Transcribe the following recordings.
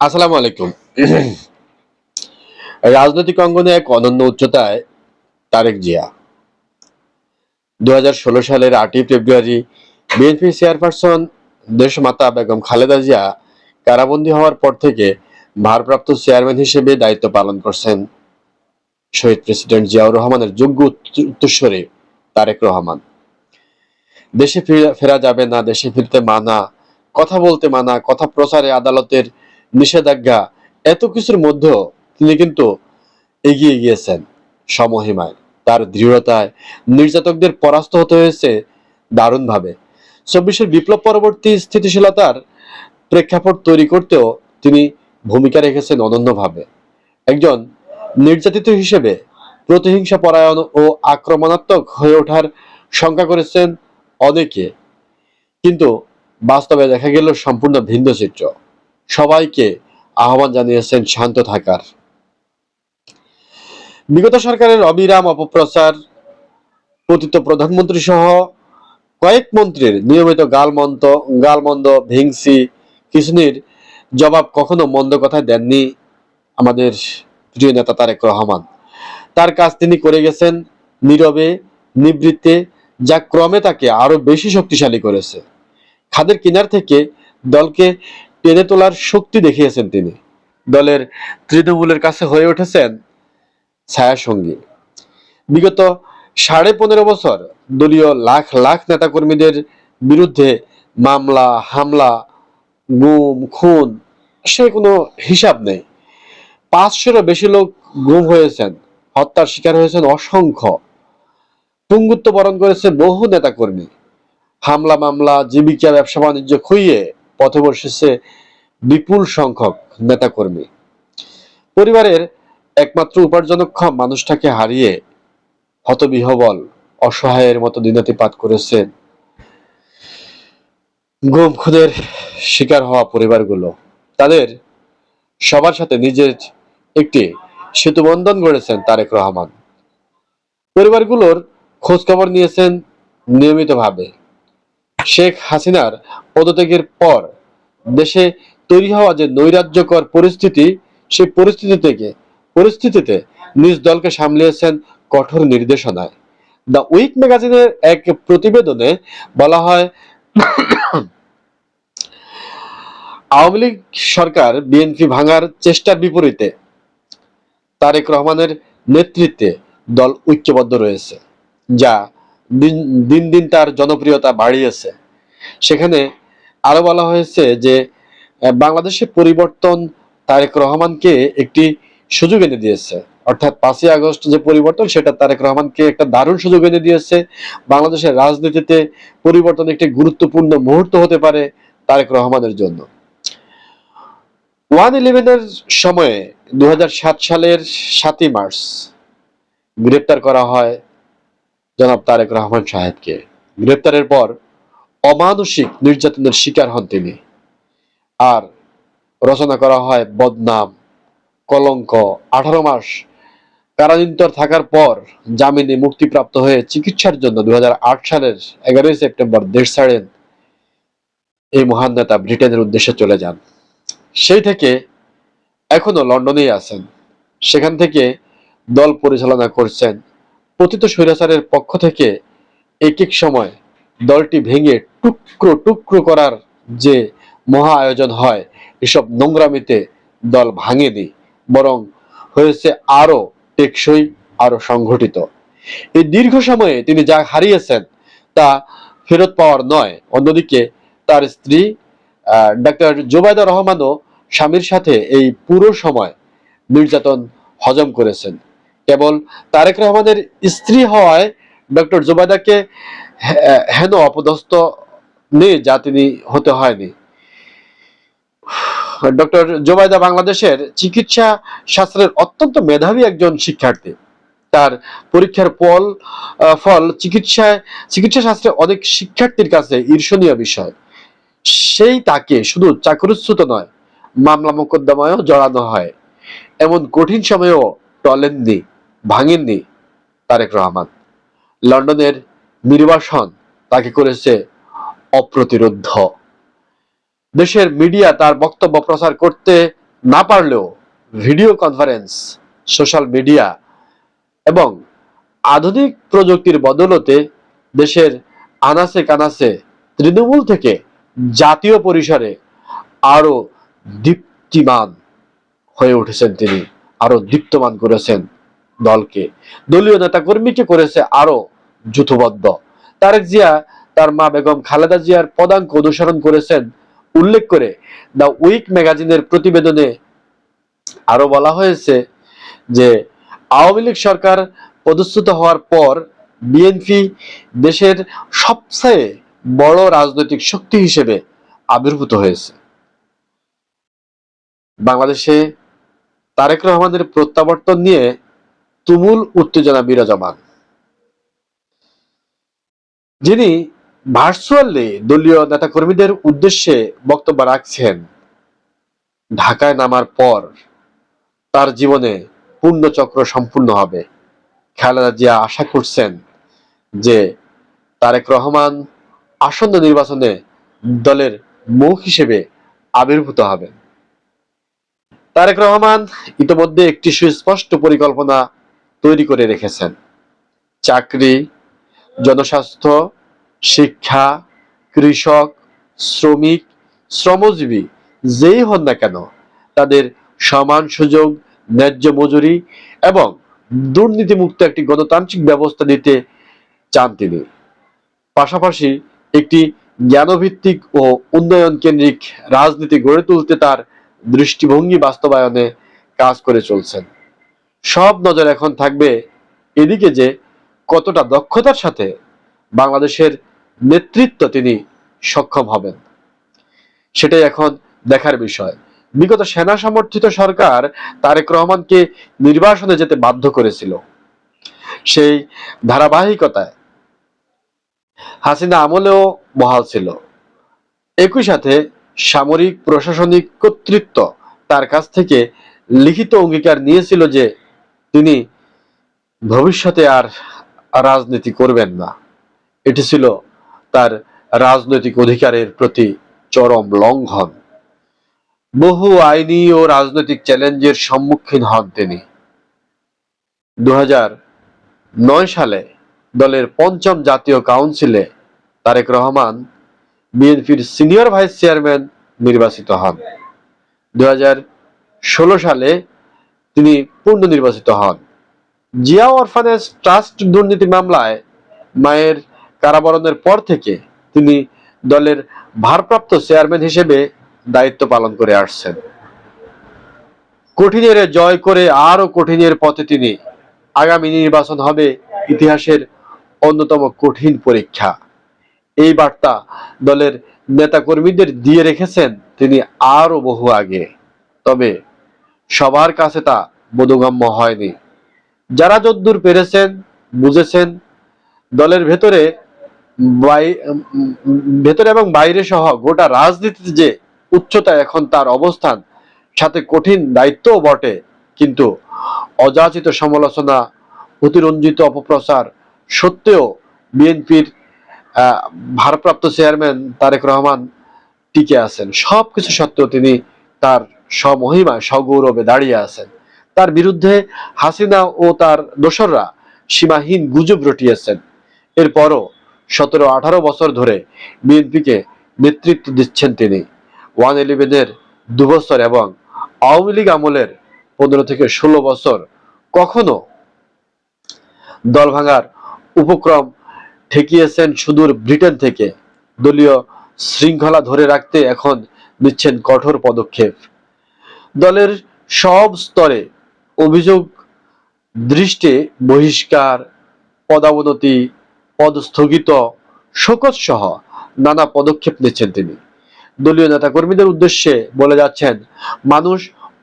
আসসালামু আলাইকুম। রাজনৈতিক অঙ্গনে এক অনন্য উচ্চতায় তারেক জিয়া। দুহাজার ষোলো সালের আটই ফেব্রুয়ারি বিএনপি চেয়ারপারসন দেশমাতা বেগম খালেদা জিয়া কারাবন্দী হওয়ার পর থেকে ভারপ্রাপ্ত চেয়ারম্যান হিসেবে দায়িত্ব পালন করছেন। শহীদ প্রেসিডেন্ট জিয়াউর রহমানের যোগ্য উত্ত- উত্তরসূরি তারেক রহমান। দেশে ফেরা যাবে না, দেশে ফিরতে মানা, কথা বলতে মানা, কথা প্রচারে আদালতের নিষেধাজ্ঞা এত কিছুর মধ্যেও তিনি কিন্তু এগিয়ে গিয়েছেন সমহিমায়। তার দৃঢ়তায় নির্যাতকদের পরাস্ত হতে হয়েছে দারুণভাবে। চব্বিশের বিপ্লব পরবর্তী স্থিতিশীলতার প্রেক্ষাপট তৈরি করতেও তিনি ভূমিকা রেখেছেন অনন্যভাবে। একজন নির্যাতিত হিসেবে প্রতিহিংসা পরায়ণ ও আক্রমণাত্মক হয়ে ওঠার শঙ্কা করেছেন অনেকে। কিন্তু বাস্তবে দেখা গেল সম্পূর্ণ ভিন্ন চিত্র। সবাইকে আহ্বান জানিয়েছেন শান্ত থাকার। বিগত সরকারের অবিরাম অপপ্রচার পতিত প্রধানমন্ত্রী সহ কয়েক মন্ত্রীর নিয়মিত গালমন্ত গালমন্দ, ভিংসি কিসনির জবাব কখনো মন্দ কথায় দেননি আমাদের প্রিয় নেতা তারেক রহমান। তার কাজ তিনি করে গেছেন নীরবে, নিবৃত্তে, যা ক্রমে তাকে আরও বেশি শক্তিশালী করেছে। খাদের কিনার থেকে দলকে টেনে তোলার শক্তি দেখিয়েছেন তিনি। দলের তৃণমূলের কাছে হয়ে উঠেছেন ছায়া সঙ্গী বিগত সাড়ে পনেরো বছর দলীয় লাখ লাখ নেতাকর্মীদের বিরুদ্ধে মামলা, হামলা, গুম, খুন, সে কোনো হিসাব নেই। পাঁচশোরও বেশি লোক গুম হয়েছেন, হত্যার শিকার হয়েছেন অসংখ্য। পুঙ্গুত্ব বরণ করেছে বহু নেতাকর্মী। হামলা, মামলা, জীবিকা, ব্যবসা, বাণিজ্য খুইয়ে পথে বসেছে বিপুল সংখ্যক নেতাকর্মী। পরিবারের একমাত্র উপার্জনক্ষম মানুষটাকে হারিয়ে হতবিহবল, অসহায়ের মতো দিনাতিপাত করেছেন গুম খুনের শিকার হওয়া পরিবারগুলো। তাদের সবার সাথে নিজের একটি সেতুবন্ধন গড়েছেন তারেক রহমান। পরিবারগুলোর খোঁজ খবর নিয়েছেন নিয়মিতভাবে। শেখ হাসিনার পদত্যাগের পর দেশে তৈরি হওয়া যে নৈরাজ্যকর পরিস্থিতি, সেই পরিস্থিতি থেকে, পরিস্থিতিতে নিজ দলকে সামলিয়েছেন কঠোর নির্দেশনায়। দ্য উইক ম্যাগাজিনের এক প্রতিবেদনে বলা হয়, আওয়ামী লীগ সরকার বিএনপি ভাঙার চেষ্টার বিপরীতে তারেক রহমানের নেতৃত্বে দল ঐক্যবদ্ধ রয়েছে, যা দিন দিন তার জনপ্রিয়তা বাড়িয়েছে। সেখানে আরও বলা হয়েছে যে আহ, বাংলাদেশের পরিবর্তন তারেক রহমানকে একটি সুযোগ এনে দিয়েছে। অর্থাৎ পাঁচই আগস্ট যে পরিবর্তন সেটা তারেক রহমানকে একটা দারুণ সুযোগ এনে দিয়েছে। বাংলাদেশের রাজনীতিতে পরিবর্তন একটি গুরুত্বপূর্ণ মুহূর্ত হতে পারে তারেক রহমানের জন্য। ওয়ান ইলেভেনের সময়ে দু হাজার সাত সালের সাতই মার্চ গ্রেপ্তার করা হয় জনাব তারেক রহমান সাহেবকে। গ্রেপ্তারের পর অমানসিক নির্যাতনের শিকার হন তিনি। আর রচনা করা হয় বদনাম, কলঙ্ক। আঠারো মাস কারানিন্তর থাকার পর জামিনে মুক্তিপ্রাপ্ত হয়ে চিকিৎসার জন্য দু হাজার আট সালের এগারোই সেপ্টেম্বর দেশ ছাড়েন এই মহান নেতা ব্রিটেনের উদ্দেশ্যে চলে যান। সেই থেকে এখনও লন্ডনেই আছেন। সেখান থেকে দল পরিচালনা করছেন পতিত স্বৈরাচারের পক্ষ থেকে এক এক সময় দলটি ভেঙে টুকরো টুকরো করার যে মহা আয়োজন হয়, এসব নোংরামিতে দল ভাঙে ভাঙেনি, বরং হয়েছে আরও টেকসই আরও সংঘটিত। এই দীর্ঘ সময়ে তিনি যা হারিয়েছেন তা ফেরত পাওয়ার নয়, অন্যদিকে তার স্ত্রী ডাক্তার জোবায়দা রহমানও স্বামীর সাথে এই পুরো সময় নির্যাতন হজম করেছেন। তারেক রহমানের স্ত্রী হওয়ায় ডক্টর জোবায়দাকে হে- হেন অপদস্থ নেই যা তিনি হতে হয়নি। ডক্টর জোবায়দা বাংলাদেশের চিকিৎসা শাস্ত্রের অত্যন্ত মেধাবী একজন শিক্ষার্থী। তার পরীক্ষার ফল ফল চিকিৎসায়, চিকিৎসা শাস্ত্রে অনেক শিক্ষার্থীর কাছে ঈর্ষণীয় বিষয়। সেই তাকে শুধু চাকরিচ্যুত নয়, মামলা মোকদ্দমায়ও জড়ানো হয়। এমন কঠিন সময়েও টলেননি। ভাঙেননি তারেক রহমান। লন্ডনের নির্বাসন তাকে করেছে অপ্রতিরোধ। দেশের মিডিয়া তার বক্তব্য প্রচার করতে না পারলেও ভিডিও কনফারেন্স, সোশ্যাল মিডিয়া এবং আধুনিক প্রযুক্তির বদলতে দেশের আনাসে কানাসে তৃণমূল থেকে জাতীয় পরিসরে আরও দীপ্তিমান হয়ে উঠেছেন তিনি আরও দীপ্তমান করেছেন। দলকে। দলীয় নেতাকর্মীকে করেছে আরও যুথবদ্ধ। তারেক জিয়া, তার মা বেগম খালেদা জিয়ার পদাঙ্ক অনুসরণ করেছেন। উল্লেখ করে দ্য উইক ম্যাগাজিনের প্রতিবেদনে আরও বলা হয়েছে যে, আওয়ামী লীগ সরকার পদচ্যুত হওয়ার পর বিএনপি দেশের সবচেয়ে বড় রাজনৈতিক শক্তি হিসেবে আবির্ভূত হয়েছে। বাংলাদেশে তারেক রহমানের প্রত্যাবর্তন নিয়ে তুমুল উত্তেজনা বিরাজমান। যিনি ভার্চুয়ালি দলীয় নেতাকর্মীদের উদ্দেশ্যে বক্তব্য রাখছেন, ঢাকায় নামার পর তার জীবনে পূর্ণচক্র সম্পূর্ণ হবে। খালেদা জিয়া আশা করছেন যে তারেক রহমান আসন্ন নির্বাচনে দলের মুখ হিসেবে আবির্ভূত হবেন। তারেক রহমান ইতিমধ্যে একটি সুস্পষ্ট পরিকল্পনা তৈরি করে রেখেছেন। চাকরি, জনস্বাস্থ্য, শিক্ষা, কৃষক, শ্রমিক, শ্রমজীবী, যেই হন না কেন, তাদের সমান সুযোগ, ন্যায্য মজুরি এবং দুর্নীতিমুক্ত একটি গণতান্ত্রিক ব্যবস্থা দিতে চান তিনি। পাশাপাশি একটি জ্ঞানভিত্তিক ও উন্নয়ন কেন্দ্রিক রাজনীতি গড়ে তুলতে তার দৃষ্টিভঙ্গি বাস্তবায়নে কাজ করে চলছেন। সব নজর এখন থাকবে এদিকে যে কতটা দক্ষতার সাথে বাংলাদেশের নেতৃত্ব তিনি সক্ষম হবেন। সেটাই এখন দেখার বিষয়। বিগত সেনা সমর্থিত সরকার তারেক রহমানকে নির্বাসনে যেতে বাধ্য করেছিল। সেই ধারাবাহিকতায় হাসিনা আমলেও বহাল ছিল। একই সাথে সামরিক প্রশাসনিক কর্তৃত্ব তার কাছ থেকে লিখিত অঙ্গীকার নিয়েছিল যে তিনি ভবিষ্যতে আর রাজনীতি করবেন না। এটি ছিল তার রাজনৈতিক অধিকারের প্রতি চরম লঙ্ঘন। বহু আইনি ও রাজনৈতিক চ্যালেঞ্জের সম্মুখীন হন তিনি। দু নয় সালে দলের পঞ্চম জাতীয় কাউন্সিলে তারেক রহমান বিএনপির সিনিয়র ভাইস চেয়ারম্যান নির্বাচিত হন। দু সালে তিনি পূর্ণ নির্বাচিত হন। জিয়া অরফানেজ ট্রাস্ট দুর্নীতি মামলায় মায়ের কারাবরণের পর থেকে তিনি দলের ভারপ্রাপ্ত চেয়ারম্যান হিসেবে দায়িত্ব পালন করে আসছেন। কঠিনের জয় করে আরও কঠিনের পথে তিনি আগামী নির্বাচন হবে ইতিহাসের অন্যতম কঠিন পরীক্ষা। এই বার্তা দলের নেতাকর্মীদের দিয়ে রেখেছেন তিনি আরও বহু আগে। তবে সবার কাছে তা বোধগম্য হয়নি। যারা যদ্দূর পেরেছেন, বুঝেছেন, দলের ভেতরে ভেতরে এবং বাইরে সহ গোটা রাজনীতিতে যে উচ্চতা এখন তার অবস্থান, সাথে কঠিন দায়িত্বও বটে, কিন্তু অযাচিত সমালোচনা, অতিরঞ্জিত অপপ্রচার সত্ত্বেও বিএনপির ভারপ্রাপ্ত চেয়ারম্যান তারেক রহমান টিকে আছেন। সবকিছু সত্ত্বেও তিনি তার স্বমহিমায় সগৌরবে দাঁড়িয়ে আছেন। তার বিরুদ্ধে হাসিনা ও তার দোসররা সীমাহীন গুজব রটিয়েছেন। এরপরও সতেরো, আঠারো বছর ধরে বিএনপিকে নেতৃত্ব দিচ্ছেন তিনি। ওয়ান ইলেভেনের দুবছর এবং আওয়ামী লীগ আমলের পনেরো থেকে ষোলো বছর কখনো দল ভাঙার উপক্রম ঠেকিয়েছেন সুদূর ব্রিটেন থেকে। দলীয় শৃঙ্খলা ধরে রাখতে এখন নিচ্ছেন কঠোর পদক্ষেপ। দলের সব স্তরে অভিযোগ দৃষ্টে, বহিষ্কার পদাবনতি পদ স্থগিত শোকজ সহ নানা পদক্ষেপ নিচ্ছেন তিনি। দলীয় নেতাকর্মীদের উদ্দেশ্যে বলে যাচ্ছেন, মানুষ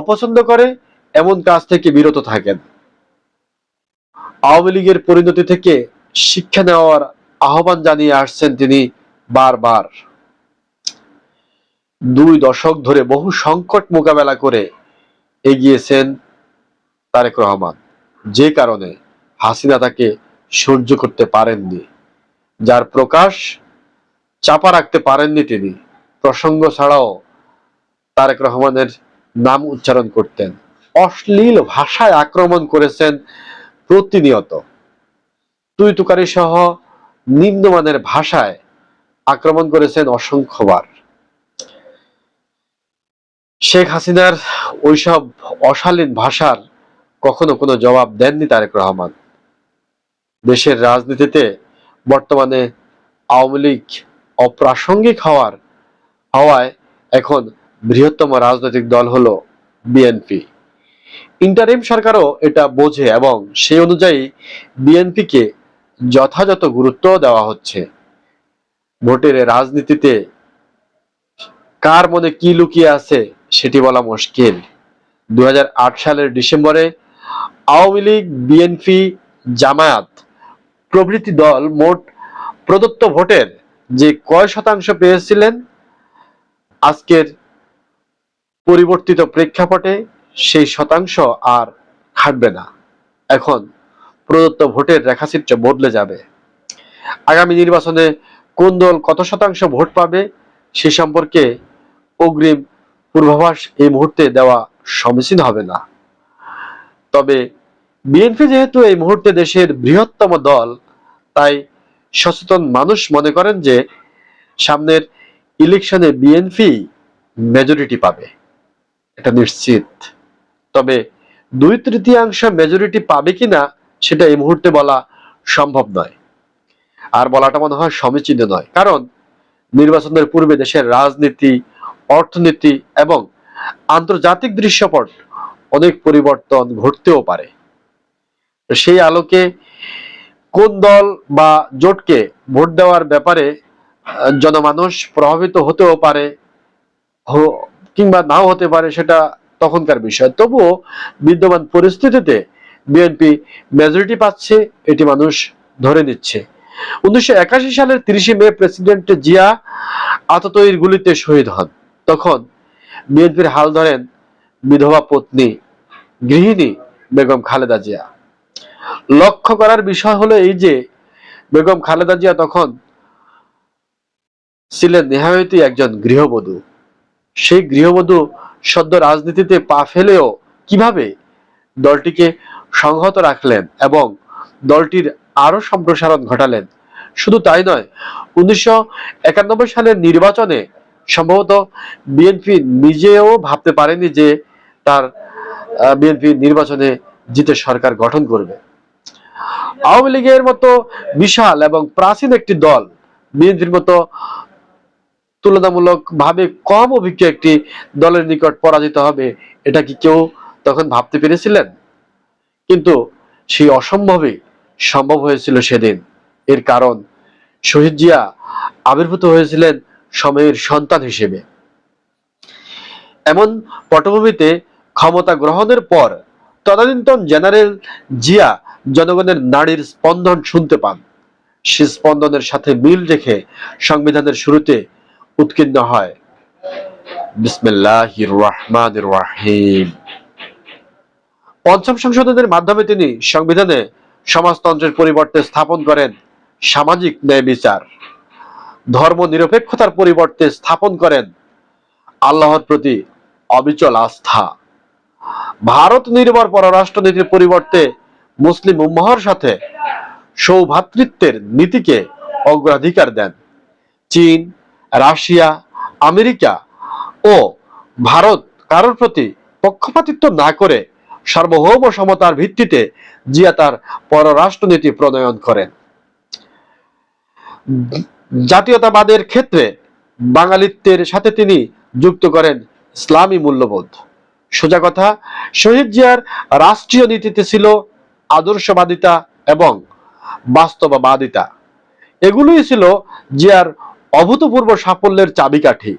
অপছন্দ করে, এমন কাজ থেকে বিরত থাকেন। আওয়ামী লীগের পরিণতি থেকে শিক্ষা নেওয়ার আহ্বান জানিয়ে আসছেন তিনি বারবার। দুই দশক ধরে বহু সংকট মোকাবেলা করে এগিয়েছেন তারেক রহমান। যে কারণে হাসিনা তাকে সহ্য করতে পারেননি। যার প্রকাশ চাপা রাখতে পারেননি তিনি। প্রসঙ্গ ছাড়াও তারেক রহমানের নাম উচ্চারণ করতেন। অশ্লীল ভাষায় আক্রমণ করেছেন প্রতিনিয়ত। তুই তুকারি সহ নিম্নমানের ভাষায় আক্রমণ করেছেন অসংখ্যবার। শেখ হাসিনার ওইসব অশালীন ভাষার কখনো কোনো জবাব দেননি তারেক রহমান। দেশের রাজনীতিতে বর্তমানে আওয়ামী লীগ অপ্রাসঙ্গিক হওয়ার হওয়ায় এখন বৃহত্তম রাজনৈতিক দল হল বিএনপি। ইন্টারিম সরকারও এটা বোঝে এবং সেই অনুযায়ী বিএনপিকে যথাযথ গুরুত্ব দেওয়া হচ্ছে। ভোটের রাজনীতিতে কার মনে কি লুকিয়ে আছে সেটি বলা মুশকিল। দুই হাজার আট সালের ডিসেম্বরে আওয়ামী লীগ, বিএনপি, জামায়াত প্রভৃতি দল মোট প্রদত্ত ভোটের যে কয় শতাংশ পেয়েছিলেন, আজকের পরিবর্তিত প্রেক্ষাপটে সেই শতাংশ আর খাটবে না। এখন প্রদত্ত ভোটের রেখাচিত্র বদলে যাবে। আগামী নির্বাচনে কোন দল কত শতাংশ ভোট পাবে সে সম্পর্কে অগ্রিম পূর্বাভাস এই মুহূর্তে দেওয়া সমীচীন হবে না। তবে বিএনপি যেহেতু এই মুহূর্তে দেশের বৃহত্তম দল, তাই সচেতন মানুষ মনে করেন যে সামনের ইলেকশনে বিএনপি মেজরিটি পাবে। এটা নিশ্চিত। তবে দুই তৃতীয়াংশ মেজরিটি পাবে কিনা, সেটা এই মুহূর্তে বলা সম্ভব নয়। আর বলাটা মনে হয় সমীচীন নয়। কারণ নির্বাচনের পূর্বে দেশের রাজনীতি অর্থনীতি এবং আন্তর্জাতিক দৃশ্যপট অনেক পরিবর্তন ঘটতেও পারে। সেই আলোকে কোন দল বা জোটকে ভোট দেওয়ার ব্যাপারে জনমানুষ প্রভাবিত হতেও পারে কিংবা নাও হতে পারে সেটা তখনকার বিষয়। তবুও বিদ্যমান পরিস্থিতিতে বিএনপি মেজরিটি পাচ্ছে, এটি মানুষ ধরে নিচ্ছে। উনিশশো একাশি সালের তিরিশে মে প্রেসিডেন্ট জিয়া আততৈর গুলিতে শহীদ হন। তখন বিএনপির হাল ধরেন বিধবা পত্নী, গৃহিণী বেগম খালেদা জিয়া। লক্ষ্য করার বিষয় হলো এই যে, বেগম খালেদা জিয়া তখন ছিলেন নেহায়তই একজন গৃহবধূ। সেই গৃহবধূ সদ্য রাজনীতিতে পা ফেলেও কীভাবে দলটিকে সংহত রাখলেন এবং দলটির আরও সম্প্রসারণ ঘটালেন? শুধু তাই নয়, উনিশশো সালের নির্বাচনে সম্ভবত বিএনপি নিজেও ভাবতে পারেনি যে তার বিএনপি নির্বাচনে জিতে সরকার গঠন করবে। আওয়ামী লীগের মতো বিশাল এবং প্রাচীন একটি দল বিএনপির মতো তুলনামূলক ভাবে কম অভিজ্ঞ একটি দলের নিকট পরাজিত হবে, এটা কি কেউ তখন ভাবতে পেরেছিলেন? কিন্তু সেই অসম্ভবে সম্ভব হয়েছিল সেদিন। এর কারণ শহীদ জিয়া আবির্ভূত হয়েছিলেন সময়ের সন্তান হিসেবে। এমন পটভূমিতে ক্ষমতা গ্রহণের পর তদানীন্তন জেনারেল জিয়া জনগণের নাড়ির স্পন্দন শুনতে পান। সে স্পন্দনের সাথে মিল রেখে সংবিধানের শুরুতে উৎকীর্ণ হয়। পঞ্চম সংশোধনের মাধ্যমে তিনি সংবিধানে সমাজতন্ত্রের পরিবর্তে স্থাপন করেন সামাজিক ন্যায় বিচার। ধর্ম নিরপেক্ষতার পরিবর্তে স্থাপন করেন আল্লাহর প্রতি অবিচল আস্থা। ভারত নির্ভর পররাষ্ট্রনীতির পরিবর্তে মুসলিম উম্মাহর সাথে সৌভাতৃত্বের নীতিকে অগ্রাধিকার দেন। চীন, রাশিয়া, আমেরিকা ও ভারত কারোর প্রতি পক্ষপাতিত্ব না করে সার্বভৌম সমতার ভিত্তিতে জিয়া তার পররাষ্ট্রনীতি প্রণয়ন করেন। জাতীয়তাবাদের ক্ষেত্রে বাঙালিত্বের সাথে তিনি যুক্ত করেন ইসলামী মূল্যবোধ। সোজা কথা, শহীদ জিয়ার রাষ্ট্রীয় নীতিতে ছিল আদর্শবাদিতা এবং বাস্তববাদিতা। এগুলোই ছিল জিয়ার অভূতপূর্ব সাফল্যের চাবিকাঠি।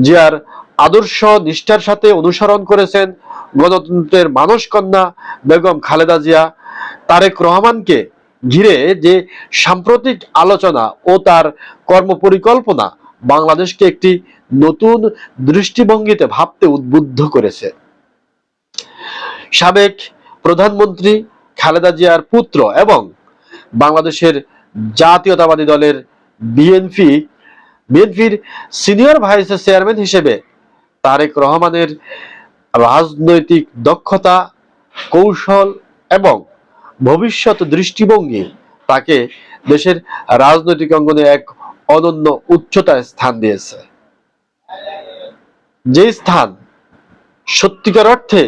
জিয়ার আদর্শ নিষ্ঠার সাথে অনুসরণ করেছেন গণতন্ত্রের মানস কন্যা বেগম খালেদা জিয়া, তারেক রহমানকে ঘিরে যে সাম্প্রতিক আলোচনা ও তার কর্মপরিকল্পনা বাংলাদেশকে একটি নতুন দৃষ্টিভঙ্গিতে ভাবতে উদ্বুদ্ধ করেছে। সাবেক প্রধানমন্ত্রী খালেদা জিয়ার পুত্র এবং বাংলাদেশের জাতীয়তাবাদী দলের বিএনপি, বিএনপির সিনিয়র ভাইস চেয়ারম্যান হিসেবে তারেক রহমানের রাজনৈতিক দক্ষতা, কৌশল এবং ভবিষ্যৎ দৃষ্টিভঙ্গি তাকে দেশের রাজনৈতিক অঙ্গনে এক অনন্য উচ্চতায় স্থান দিয়েছে। যে স্থান সত্যিকার অর্থে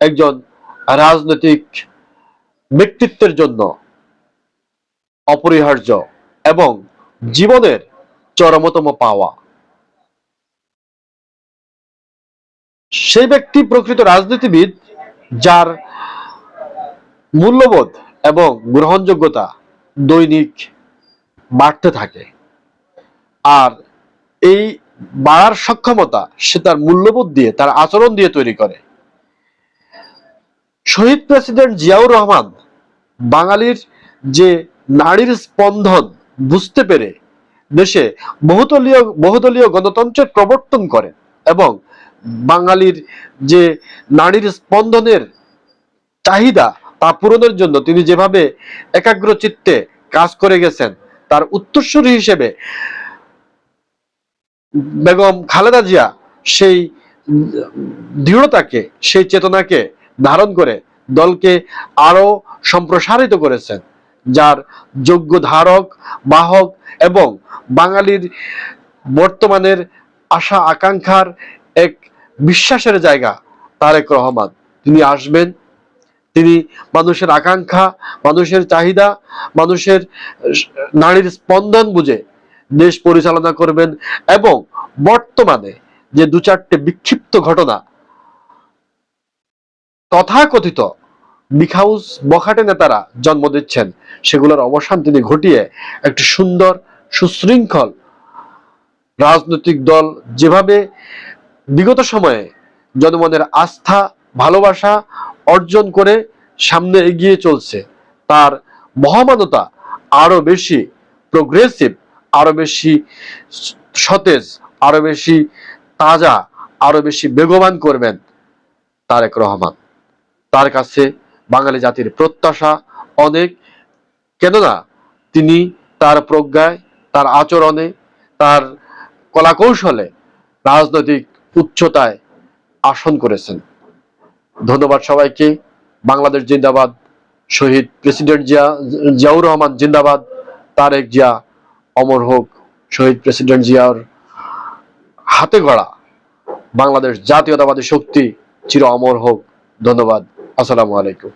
একজন রাজনৈতিক ব্যক্তিত্বের জন্য অপরিহার্য এবং জীবনের চরমতম পাওয়া। সেই ব্যক্তি প্রকৃত রাজনীতিবিদ যার মূল্যবোধ এবং গ্রহণযোগ্যতা দৈনিক বাড়তে থাকে। আর এই বাড়ার সক্ষমতা সে তার মূল্যবোধ দিয়ে, তার আচরণ দিয়ে তৈরি করে। শহীদ প্রেসিডেন্ট জিয়াউর রহমান বাঙালির যে নারীর স্পন্দন বুঝতে পেরে দেশে বহুদলীয় বহুদলীয় গণতন্ত্রের প্রবর্তন করেন এবং বাঙালির যে নারীর স্পন্দনের চাহিদা তা পূরণের জন্য তিনি যেভাবে একাগ্র চিত্তে কাজ করে গেছেন, তার উত্তরসূরি হিসেবে বেগম খালেদা জিয়া সেই দৃঢ়তাকে, সেই চেতনাকে ধারণ করে দলকে আরও সম্প্রসারিত করেছেন, যার যোগ্য ধারক, বাহক এবং বাঙালির বর্তমানের আশা আকাঙ্ক্ষার এক বিশ্বাসের জায়গা তারেক রহমান। তিনি আসবেন তিনি মানুষের আকাঙ্ক্ষা, মানুষের চাহিদা, মানুষের নারীর স্পন্দন বুঝে দেশ পরিচালনা করবেন এবং বর্তমানে যে দু চারটে বিক্ষিপ্ত ঘটনা তথাকথিত বিখাউস বখাটে নেতারা জন্ম দিচ্ছেন, সেগুলোর অবসান তিনি ঘটিয়ে একটি সুন্দর, সুশৃঙ্খল রাজনৈতিক দল যেভাবে বিগত সময়ে জনগণের আস্থা, ভালোবাসা অর্জন করে সামনে এগিয়ে চলছে। তার মহামানতা আরও বেশি প্রোগ্রেসিভ আরও বেশি সতেজ, আরও বেশি তাজা, আরও বেশি বেগবান করবেন তারেক রহমান। তার কাছে বাঙালি জাতির প্রত্যাশা অনেক। কেননা তিনি তার প্রজ্ঞায়, তার আচরণে, তার কলাকৌশলে রাজনৈতিক উচ্চতায় আসন করেছেন। ধন্যবাদ সবাইকে। বাংলাদেশ জিন্দাবাদ, শহীদ প্রেসিডেন্ট জিয়া, জিয়াউর রহমান জিন্দাবাদ, তারেক জিয়া, অমর হোক, শহীদ প্রেসিডেন্ট জিয়ার হাতে গড়া বাংলাদেশ জাতীয়তাবাদী শক্তি চির অমর হোক। ধন্যবাদ। আসসালামু আলাইকুম।